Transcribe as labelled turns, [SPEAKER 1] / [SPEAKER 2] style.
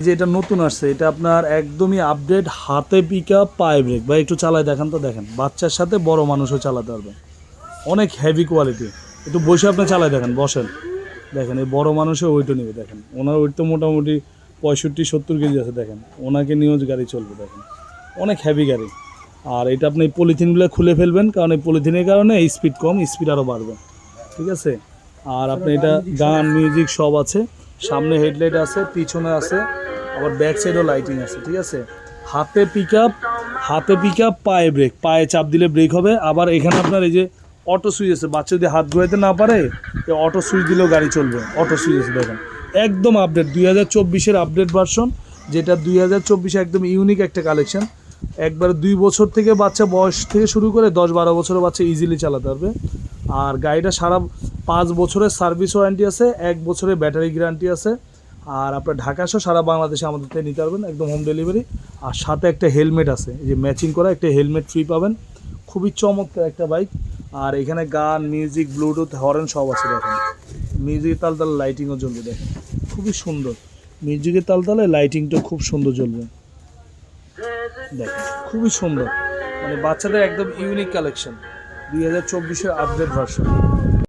[SPEAKER 1] যে এটা নতুন আসছে, এটা আপনার একদমই আপডেট হাতে পিক পায়ে ব্রেক বা একটু চালায় দেখান তো, দেখেন। বাচ্চার সাথে বড় মানুষও চালাতে পারবে। অনেক হেভি কোয়ালিটি একটু বসে আপনি চালায় দেখেন, বসেন। দেখেন, এই বড় মানুষও ওইটা নেবে, দেখেন। ওনার ওইট তো মোটামুটি পঁয়ষট্টি, সত্তর কেজি আছে, দেখেন। ওনাকে নিয়েও গাড়ি চলবে, দেখেন। অনেক হেভি গাড়ি। আর এটা আপনি এই পলিথিনগুলো খুলে ফেলবেন, কারণ এই পলিথিনের কারণে স্পিড কম স্পিড আরও বাড়বে। ঠিক আছে? আর আপনি এটা গান মিউজিক সব আছে। সামনে হেডলাইট আছে, পিছনে আছে, আবার ব্যাক সাইডেও লাইটিং আছে, ঠিক আছে? হাতে পিক আপ হাতে পিক আপ পায়ে ব্রেক পায়ে চাপ দিলে ব্রেক হবে। আবার এখানে আপনার এই যে অটো সুইচ আছে, বাচ্চা যদি হাত ঘোরাতে না পারে অটো সুইচ দিলেও গাড়ি চলবে। অটো সুইচ আছে দেখেন। একদম আপডেট দুই হাজার চব্বিশের আপডেট ভার্সন যেটা দুই হাজার চব্বিশে একদম ইউনিক একটা কালেকশন একবার দুই বছর থেকে বাচ্চা বয়স থেকে শুরু করে দশ বারো বছরের বাচ্চা ইজিলি চালাতে পারবে। আর গাড়িটা সারা পাঁচ বছরের সার্ভিস ওয়ারেন্টি আছে, এক বছরের ব্যাটারি গ্যারান্টি আছে। আর আপনার ঢাকা সহ সারা বাংলাদেশে আমাদের থেকে নিতে পারবেন, একদম হোম ডেলিভারি আর সাথে একটা হেলমেট আছে যে ম্যাচিং করা একটা হেলমেট ফ্রি পাবেন। খুবই চমৎকার একটা বাইক আর এখানে গান মিউজিক ব্লুটুথ হরেন সব আছে দেখেন। মিউজিকের তাল তালে লাইটিংও জ্বলবে দেখেন। খুবই সুন্দর। মিউজিকের তাল তালে লাইটিংটা খুব সুন্দর জ্বলবে। দেখেন, খুবই সুন্দর। মানে বাচ্চাদের একদম ইউনিক কালেকশন দুই হাজার চব্বিশের আপডেট ভার্সন